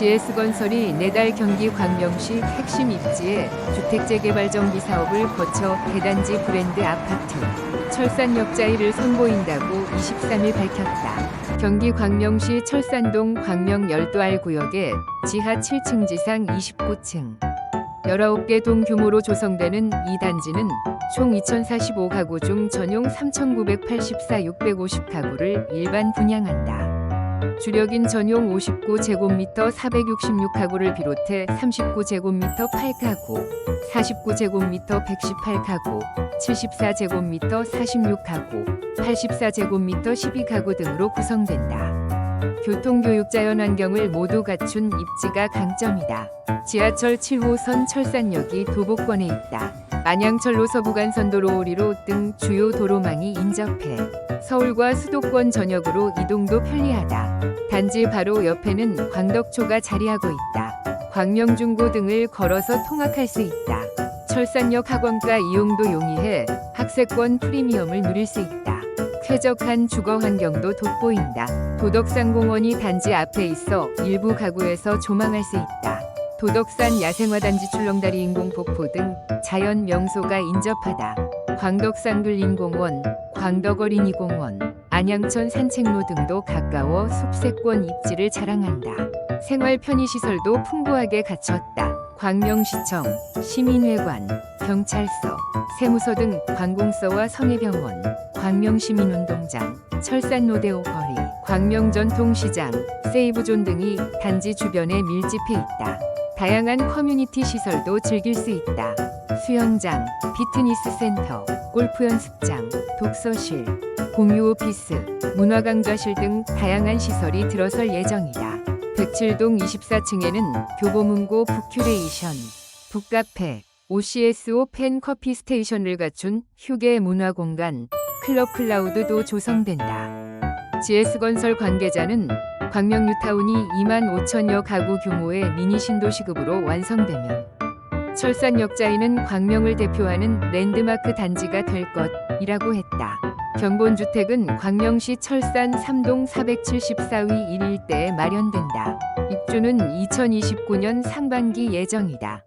GS건설이 내달 경기 광명시 핵심 입지에 주택재개발 정비 사업을 거쳐 대단지 브랜드 아파트 철산역 자이를 선보인다고 23일 밝혔다. 경기 광명시 철산동 광명 12알 구역의 지하 7층 지상 29층 19개 동 규모로 조성되는 이 단지는 총 2045가구 중 전용 3,984 650가구를 일반 분양한다. 주력인 전용 59제곱미터 466가구를 비롯해 39제곱미터 8가구, 49제곱미터 118가구, 74제곱미터 46가구, 84제곱미터 12가구 등으로 구성된다. 교통교육 자연환경을 모두 갖춘 입지가 강점이다. 지하철 7호선 철산역이 도보권에 있다. 안양철로 서부간선도로 5리로 등 주요 도로망이 인접해 서울과 수도권 전역으로 이동도 편리하다. 단지 바로 옆에는 광덕초가 자리하고 있다. 광명중고 등을 걸어서 통학할 수 있다. 철산역 학원가 이용도 용이해 학세권 프리미엄을 누릴 수 있다. 쾌적한 주거 환경도 돋보인다. 도덕산공원이 단지 앞에 있어 일부 가구에서 조망할 수 있다. 도덕산 야생화단지 출렁다리 인공폭포 등 자연 명소가 인접하다. 광덕산글림공원, 광덕어린이공원, 안양천 산책로 등도 가까워 숲세권 입지를 자랑한다. 생활 편의시설도 풍부하게 갖췄다. 광명시청, 시민회관, 경찰서, 세무서 등 관공서와 성해병원, 광명시민운동장, 철산로데오 거리, 광명전통시장, 세이브존 등이 단지 주변에 밀집해 있다. 다양한 커뮤니티 시설도 즐길 수 있다. 수영장, 피트니스 센터, 골프 연습장, 독서실, 공유 오피스, 문화 강좌실 등 다양한 시설이 들어설 예정이다. 백칠동 24층에는 교보문고 북큐레이션, 북카페, OCSO 팬 커피 스테이션을 갖춘 휴게 문화 공간, 클럽 클라우드도 조성된다. GS건설 관계자는 광명 뉴타운이 2만 5천여 가구 규모의 미니 신도시급으로 완성되면 철산역자이는 광명을 대표하는 랜드마크 단지가 될 것이라고 했다. 경본주택은 광명시 철산 3동 474위 1일대에 마련된다. 입주는 2029년 상반기 예정이다.